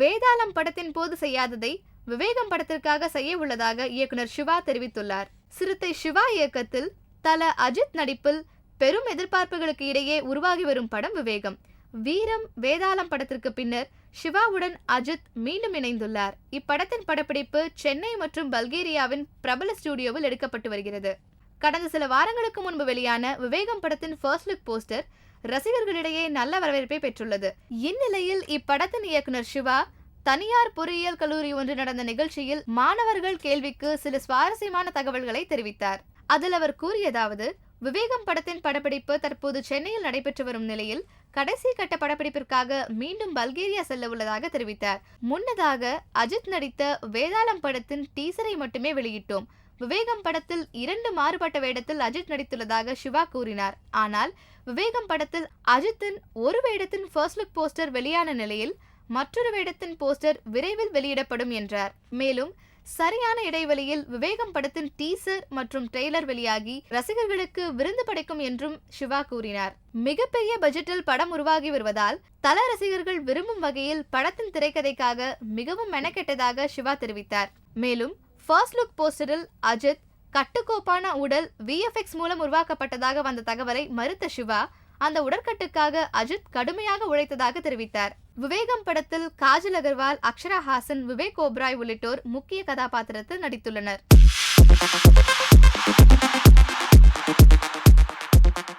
வேதாளம் படத்தின் போது செய்யாததை விவேகம் படத்திற்காக செய்ய உள்ளதாக இயக்குனர் சிவா தெரிவித்துள்ளார். சிறுத்தை சிவா இயக்கத்தில் தல அஜித் நடிப்பில் பெரும் எதிர்பார்ப்புகளுக்கு இடையே உருவாகி வரும் படம் விவேகம். வீரம் வேதாளம் படத்திற்கு பின்னர் சிவாவுடன் அஜித் மீண்டும் இணைந்துள்ளார். இப்படத்தின் படப்பிடிப்பு சென்னை மற்றும் பல்கேரியாவின் பிரபல ஸ்டுடியோவில் எடுக்கப்பட்டு வருகிறது. கடந்த சில வாரங்களுக்கு முன்பு வெளியான விவேகம் படத்தின் ஃபர்ஸ்ட் லுக் போஸ்டர் ரசிகர்களிடையே நல்ல வரவேற்பை பெற்றுள்ளது. இந்நிலையில் இப்படத்தின் இயக்குனர் சிவா தனியார் பொறியியல் கல்லூரி ஒன்று நடந்த நிகழ்ச்சியில் மாணவர்கள் கேள்விக்கு சில சுவாரஸ்யமான தகவல்களை தெரிவித்தார். அதில் அவர் கூறியதாவது விவேகம் படத்தின் படப்பிடிப்பு தற்போது சென்னையில் நடைபெற்று வரும் நிலையில் கடைசி கட்ட படப்பிடிப்பிற்காக மீண்டும் பல்கேரியா செல்ல உள்ளதாக தெரிவித்தார். முன்னதாக அஜித் நடித்த வேதாளம் படத்தின் டீசரை மட்டுமே வெளியிட்டோம். விவேகம் படத்தில் இரண்டு மாறுபட்ட வேடத்தில் அஜித் நடித்துள்ளதாக சிவா கூறினார். ஆனால் விவேகம் படத்தில் அஜித்தின் ஒரு வேடத்தின் ஃபர்ஸ்ட் லுக் போஸ்டர் வெளியான நிலையில் மற்றொரு வேடத்தின் போஸ்டர் விரைவில் வெளியிடப்படும் என்றார். மேலும் சரியான இடைவெளியில் விவேகம் படத்தின் டீசர் மற்றும் ட்ரெய்லர் வெளியாகி ரசிகர்களுக்கு விருந்து படைக்கும் என்றும் சிவா கூறினார். மிகப்பெரிய பட்ஜெட்டில் படம் உருவாகி வருவதால் தல ரசிகர்கள் விரும்பும் வகையில் படத்தின் திரைக்கதைக்காக மிகவும் மெனக்கெட்டதாக சிவா தெரிவித்தார். மேலும் ஃபர்ஸ்ட் லுக் போஸ்டரில் அஜித் கட்டுக்கோப்பான உடல் விஎஃப்எக்ஸ் மூலம் உருவாக்கப்பட்டதாக வந்த தகவலை மறுத்த சிவா அந்த உடற்கட்டுக்காக அஜித் கடுமையாக உழைத்ததாக தெரிவித்தார். விவேகம் படத்தில் காஜல் அகர்வால் அக்ஷரா ஹாசன் விவேக் ஓப்ராய் உள்ளிட்டோர் முக்கிய கதாபாத்திரத்தில் நடித்துள்ளனர்.